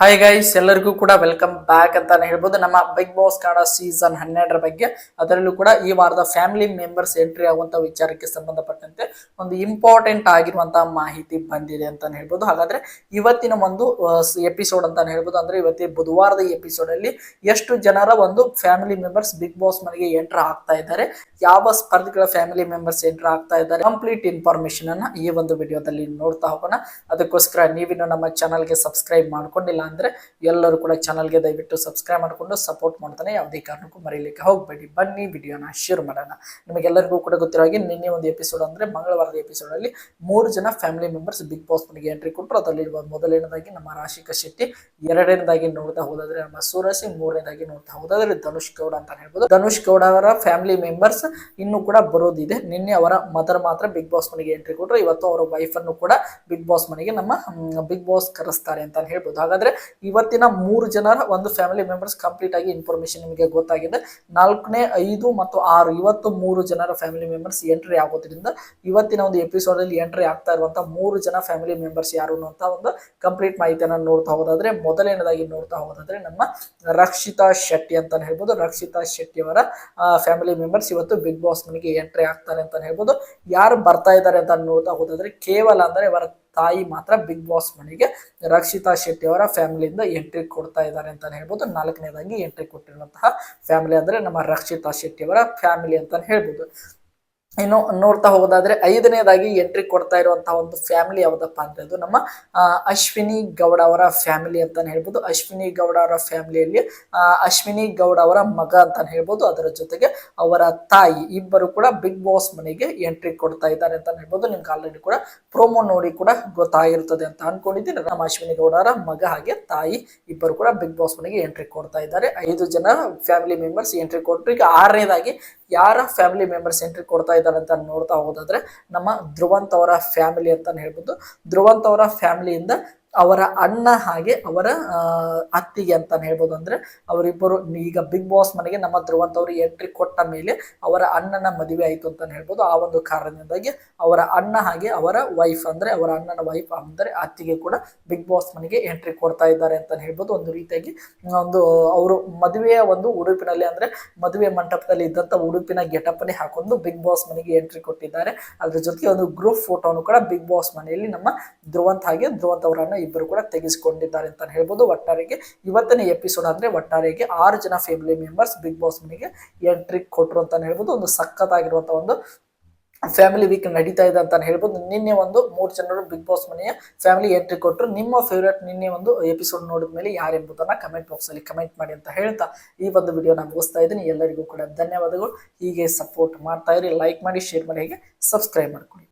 Hi guys ಎಲ್ಲರಿಗೂ ಕೂಡ welcome back ಅಂತಾನೆ ಹೇಳ್ಬೋದು. ನಮ್ಮ ಬಿಗ್ ಬಾಸ್ ಕನ್ನಡ ಸೀಸನ್ ಹನ್ನೆರಡರ ಬಗ್ಗೆ, ಅದರಲ್ಲೂ ಕೂಡ ಈ ವಾರದ ಫ್ಯಾಮಿಲಿ ಮೆಂಬರ್ಸ್ ಎಂಟ್ರಿ ಆಗುವಂತ ವಿಚಾರಕ್ಕೆ ಸಂಬಂಧಪಟ್ಟಂತೆ ಒಂದು ಇಂಪಾರ್ಟೆಂಟ್ ಆಗಿರುವಂತಹ ಮಾಹಿತಿ ಬಂದಿದೆ ಅಂತಾನೆ ಹೇಳ್ಬೋದು. ಹಾಗಾದ್ರೆ ಇವತ್ತಿನ ಒಂದು ಎಪಿಸೋಡ್ ಅಂತಾನೆ ಹೇಳ್ಬೋದು. ಅಂದ್ರೆ ಇವತ್ತಿನ ಬುಧವಾರದ ಎಪಿಸೋಡ್ ಅಲ್ಲಿ ಎಷ್ಟು ಜನರ ಒಂದು ಫ್ಯಾಮಿಲಿ ಮೆಂಬರ್ಸ್ ಬಿಗ್ ಬಾಸ್ ಮನೆಗೆ ಎಂಟ್ರ್ ಆಗ್ತಾ ಇದ್ದಾರೆ, ಯಾವ ಸ್ಪರ್ಧಿಗಳ ಫ್ಯಾಮಿಲಿ ಮೆಂಬರ್ಸ್ ಎಂಟ್ರ್ ಆಗ್ತಾ ಇದ್ದಾರೆ ಕಂಪ್ಲೀಟ್ ಇನ್ಫಾರ್ಮೇಶನ್ ಅನ್ನ ಈ ಒಂದು ವಿಡಿಯೋದಲ್ಲಿ ನೋಡ್ತಾ ಹೋಗೋಣ. ಅದಕ್ಕೋಸ್ಕರ ನೀವಿನ್ನು ನಮ್ಮ ಚಾನಲ್ಗೆ ಸಬ್ಸ್ಕ್ರೈಬ್ ಮಾಡ್ಕೊಂಡಿಲ್ಲ ಅಂದ್ರೆ ಎಲ್ಲರೂ ಕೂಡ ಚಾನಲ್ಗೆ ದಯವಿಟ್ಟು ಸಬ್ಸ್ಕ್ರೈಬ್ ಮಾಡಿಕೊಂಡು ಸಪೋರ್ಟ್ ಮಾಡ್ತಾನೆ ಯಾವುದೇ ಕಾರಣಕ್ಕೂ ಮರೀಲಿಕ್ಕೆ ಹೋಗಬೇಡಿ. ಬನ್ನಿ ವಿಡಿಯೋನ ಶೇರ್ ಮಾಡೋಣ. ನಿಮಗೆಲ್ಲರಿಗೂ ಕೂಡ ಗೊತ್ತಿರೋ ಹಾಗೆ ನಿನ್ನೆ ಒಂದು ಎಪಿಸೋಡ್ ಅಂದರೆ ಮಂಗಳವಾರದ ಎಪಿಸೋಡಲ್ಲಿ ಮೂರು ಜನ ಫ್ಯಾಮಿಲಿ ಮೆಂಬರ್ಸ್ ಬಿಗ್ ಬಾಸ್ ಮನೆಗೆ ಎಂಟ್ರಿ ಕೊಟ್ಟರು ಅದರಲ್ಲಿ ಮೊದಲನೇದಾಗಿ ನಮ್ಮ ರಾಶಿಕಾ ಶೆಟ್ಟಿ, ಎರಡನೇದಾಗಿ ನೋಡ್ತಾ ಹೋದಾದರೆ ನಮ್ಮ ಸೂರಸಿ, ಮೂರನೇದಾಗಿ ನೋಡ್ತಾ ಹೋದಾದರೆ ಧನುಷ್ ಗೌಡ ಅಂತ ಹೇಳ್ಬೋದು. ಧನುಷ್ ಗೌಡ ಅವರ ಫ್ಯಾಮಿಲಿ ಮೆಂಬರ್ಸ್ ಇನ್ನೂ ಕೂಡ ಬರೋದಿದೆ. ನಿನ್ನೆ ಅವರ ಮದರ್ ಮಾತ್ರ ಬಿಗ್ ಬಾಸ್ ಮನೆಗೆ ಎಂಟ್ರಿ ಕೊಟ್ಟರು ಇವತ್ತು ಅವರ ವೈಫ್ ಅನ್ನು ಕೂಡ ಬಿಗ್ ಬಾಸ್ ಮನೆಗೆ ನಮ್ಮ ಬಿಗ್ ಬಾಸ್ ಕರೆಸ್ತಾರೆ ಅಂತ ಹೇಳ್ಬೋದು. ಹಾಗಾದ್ರೆ ಇವತ್ತಿನ ಮೂರು ಜನರ ಒಂದು ಫ್ಯಾಮಿಲಿ ಮೆಂಬರ್ಸ್ ಕಂಪ್ಲೀಟ್ ಆಗಿ ಇನ್ಫಾರ್ಮೇಶನ್ ನಿಮಗೆ ಗೊತ್ತಾಗಿದೆ. ನಾಲ್ಕನೇ, ಐದು ಮತ್ತು ಆರು, ಇವತ್ತು ಮೂರು ಜನರ ಫ್ಯಾಮಿಲಿ ಮೆಂಬರ್ಸ್ ಎಂಟ್ರಿ ಆಗೋದ್ರಿಂದ ಇವತ್ತಿನ ಒಂದು ಎಪಿಸೋಡ್ ಅಲ್ಲಿ ಎಂಟ್ರಿ ಆಗ್ತಾ ಇರುವಂತಹ ಮೂರು ಜನ ಫ್ಯಾಮಿಲಿ ಮೆಂಬರ್ಸ್ ಯಾರು ಅನ್ನುವಂತ ಒಂದು ಕಂಪ್ಲೀಟ್ ಮಾಹಿತಿಯನ್ನ ನೋಡ್ತಾ ಹೋದಾದ್ರೆ ಮೊದಲನೇದಾಗಿ ನೋಡ್ತಾ ಹೋದಾದ್ರೆ ನಮ್ಮ ರಕ್ಷಿತಾ ಶೆಟ್ಟಿ ಅಂತಾನೆ ಹೇಳ್ಬೋದು. ರಕ್ಷಿತಾ ಶೆಟ್ಟಿ ಅವರ ಫ್ಯಾಮಿಲಿ ಮೆಂಬರ್ಸ್ ಇವತ್ತು ಬಿಗ್ ಬಾಸ್ ಮನೆಗೆ ಎಂಟ್ರಿ ಆಗ್ತಾರೆ ಅಂತಾನೆ ಹೇಳ್ಬೋದು. ಯಾರು ಬರ್ತಾ ಇದ್ದಾರೆ ಅಂತ ನೋಡ್ತಾ ಹೋದಾದ್ರೆ ಕೇವಲ ಅಂದ್ರೆ ಅವರ ತಾಯಿ ಮಾತ್ರ ಬಿಗ್ ಬಾಸ್ ಮನೆಗೆ ರಕ್ಷಿತಾ ಶೆಟ್ಟಿ ಅವರ ಫ್ಯಾಮಿಲಿಯಿಂದ ಎಂಟ್ರಿ ಕೊಡ್ತಾ ಇದ್ದಾರೆ ಅಂತಾನೆ ಹೇಳ್ಬೋದು. ನಾಲ್ಕನೇದಾಗಿ ಎಂಟ್ರಿ ಕೊಟ್ಟಿರುವಂತಹ ಫ್ಯಾಮಿಲಿ ಅಂದ್ರೆ ನಮ್ಮ ರಕ್ಷಿತಾ ಶೆಟ್ಟಿ ಅವರ ಫ್ಯಾಮಿಲಿ ಅಂತಾನೆ ಹೇಳ್ಬೋದು. ಇನ್ನು ನೋಡ್ತಾ ಹೋಗೋದಾದ್ರೆ ಐದನೇದಾಗಿ ಎಂಟ್ರಿ ಕೊಡ್ತಾ ಇರುವಂತಹ ಒಂದು ಫ್ಯಾಮಿಲಿ ಯಾವ್ದಪ್ಪ ಅಂದ್ರೆ ಅದು ನಮ್ಮ ಅಶ್ವಿನಿ ಗೌಡ ಅವರ ಫ್ಯಾಮಿಲಿ ಅಂತಾನೆ ಹೇಳ್ಬೋದು. ಅಶ್ವಿನಿ ಗೌಡ ಅವರ ಫ್ಯಾಮಿಲಿಯಲ್ಲಿ ಅಶ್ವಿನಿ ಗೌಡ ಅವರ ಮಗ ಅಂತಾನೆ ಹೇಳ್ಬೋದು. ಅದರ ಜೊತೆಗೆ ಅವರ ತಾಯಿ ಇಬ್ಬರು ಕೂಡ ಬಿಗ್ ಬಾಸ್ ಮನೆಗೆ ಎಂಟ್ರಿ ಕೊಡ್ತಾ ಇದ್ದಾರೆ ಅಂತಾನೆ ಹೇಳ್ಬೋದು. ನಿಮ್ಗೆ ಆಲ್ರೆಡಿ ಕೂಡ ಪ್ರೋಮೋ ನೋಡಿ ಕೂಡ ಗೊತ್ತಾಗಿರ್ತದೆ ಅಂತ ಅನ್ಕೊಂಡಿದ್ದೀನಿ. ನಮ್ಮ ಅಶ್ವಿನಿ ಗೌಡ ಅವರ ಮಗ ಹಾಗೆ ತಾಯಿ ಇಬ್ಬರು ಕೂಡ ಬಿಗ್ ಬಾಸ್ ಮನೆಗೆ ಎಂಟ್ರಿ ಕೊಡ್ತಾ ಇದ್ದಾರೆ. ಐದು ಜನ ಫ್ಯಾಮಿಲಿ ಮೆಂಬರ್ಸ್ ಎಂಟ್ರಿ ಕೊಟ್ಟರು ಈಗ ಆರನೇದಾಗಿ ಯಾರ ಫ್ಯಾಮಿಲಿ ಮೆಂಬರ್ಸ್ ಎಂಟ್ರಿ ಕೊಡ್ತಾ ಇದ್ದಾರೆ ಅಂತ ನೋಡ್ತಾ ಹೋದಾದ್ರೆ ನಮ್ಮ ಧ್ರುವಂತ್ ಅವರ ಫ್ಯಾಮಿಲಿ ಅಂತಾನೆ ಹೇಳ್ಬೋದು. ಧ್ರುವಂತ್ ಅವರ ಫ್ಯಾಮಿಲಿಯಿಂದ ಅವರ ಅಣ್ಣ ಹಾಗೆ ಅವರ ಅತ್ತಿಗೆ ಅಂತಾನೆ ಹೇಳ್ಬೋದು ಅಂದ್ರೆ ಅವರಿಬ್ಬರು ಈಗ ಬಿಗ್ ಬಾಸ್ ಮನೆಗೆ ನಮ್ಮ ಧ್ರುವಂತ ಅವರು ಎಂಟ್ರಿ ಕೊಟ್ಟ ಮೇಲೆ ಅವರ ಅಣ್ಣನ ಮದುವೆ ಆಯಿತು ಅಂತಾನೆ ಹೇಳ್ಬೋದು. ಆ ಒಂದು ಕಾರಣದಿಂದಾಗಿ ಅವರ ಅಣ್ಣ ಹಾಗೆ ಅವರ ವೈಫ್ ಅಂದ್ರೆ ಅವರ ಅಣ್ಣನ ವೈಫ್ ಅಂದ್ರೆ ಅತ್ತಿಗೆ ಕೂಡ ಬಿಗ್ ಬಾಸ್ ಮನೆಗೆ ಎಂಟ್ರಿ ಕೊಡ್ತಾ ಇದ್ದಾರೆ ಅಂತಾನೆ ಹೇಳ್ಬೋದು. ಒಂದು ರೀತಿಯಾಗಿ, ಒಂದು ಅವರು ಮದುವೆಯ ಒಂದು ಉಡುಪಿನಲ್ಲಿ ಅಂದ್ರೆ ಮದುವೆ ಮಂಟಪದಲ್ಲಿ ಇದ್ದಂತ ಉಡುಪಿನ ಗೆಟಪ್ನೇ ಹಾಕೊಂಡು ಬಿಗ್ ಬಾಸ್ ಮನೆಗೆ ಎಂಟ್ರಿ ಕೊಟ್ಟಿದ್ದಾರೆ. ಅದ್ರ ಜೊತೆಗೆ ಒಂದು ಗ್ರೂಪ್ ಫೋಟೋನು ಕೂಡ ಬಿಗ್ ಬಾಸ್ ಮನೆಯಲ್ಲಿ ನಮ್ಮ ಧ್ರುವಂತ ಹಾಗೆ ಧ್ರುವಂತ್ ಅವರನ್ನ ಇಬ್ಬರು ಕೂಡ ತೆಗೆಸಿಕೊಂಡಿದ್ದಾರೆ ಅಂತ ಹೇಳ್ಬೋದು. ಒಟ್ಟಾರೆಗೆ ಇವತ್ತಿನ ಎಪಿಸೋಡ್ ಅಂದ್ರೆ ಒಟ್ಟಾರೆಗೆ ಆರು ಜನ ಫ್ಯಾಮಿಲಿ ಮೆಂಬರ್ಸ್ ಬಿಗ್ ಬಾಸ್ ಮನೆಗೆ ಎಂಟ್ರಿ ಕೊಟ್ಟರು ಅಂತ ಹೇಳ್ಬೋದು. ಒಂದು ಸಖತ್ತಾಗಿರುವಂತ ಒಂದು ಫ್ಯಾಮಿಲಿ ವೀಕ್ ನಡೀತಾ ಇದೆ ಅಂತ ಹೇಳ್ಬೋದು. ನಿನ್ನೆ ಒಂದು ಮೂರು ಜನರು ಬಿಗ್ ಬಾಸ್ ಮನೆಯ ಫ್ಯಾಮಿಲಿ ಎಂಟ್ರಿ ಕೊಟ್ಟರು ನಿಮ್ಮ ಫೇವ್ರೇಟ್ ನಿನ್ನೆ ಒಂದು ಎಪಿಸೋಡ್ ನೋಡಿದ ಮೇಲೆ ಯಾರೆಂಬುದನ್ನ ಕಮೆಂಟ್ ಬಾಕ್ಸ್ ಅಲ್ಲಿ ಕಮೆಂಟ್ ಮಾಡಿ ಅಂತ ಹೇಳ್ತಾ ಈ ಒಂದು ವಿಡಿಯೋನ ಮುಗಿಸ್ತಾ ಇದ್ದೀನಿ. ಎಲ್ಲರಿಗೂ ಕೂಡ ಧನ್ಯವಾದಗಳು. ಹೀಗೆ ಸಪೋರ್ಟ್ ಮಾಡ್ತಾ ಇರಿ. ಲೈಕ್ ಮಾಡಿ ಶೇರ್ ಮಾಡಿ, ಹೀಗೆ ಸಬ್ಸ್ಕ್ರೈಬ್ ಮಾಡ್ಕೊಳ್ಳಿ.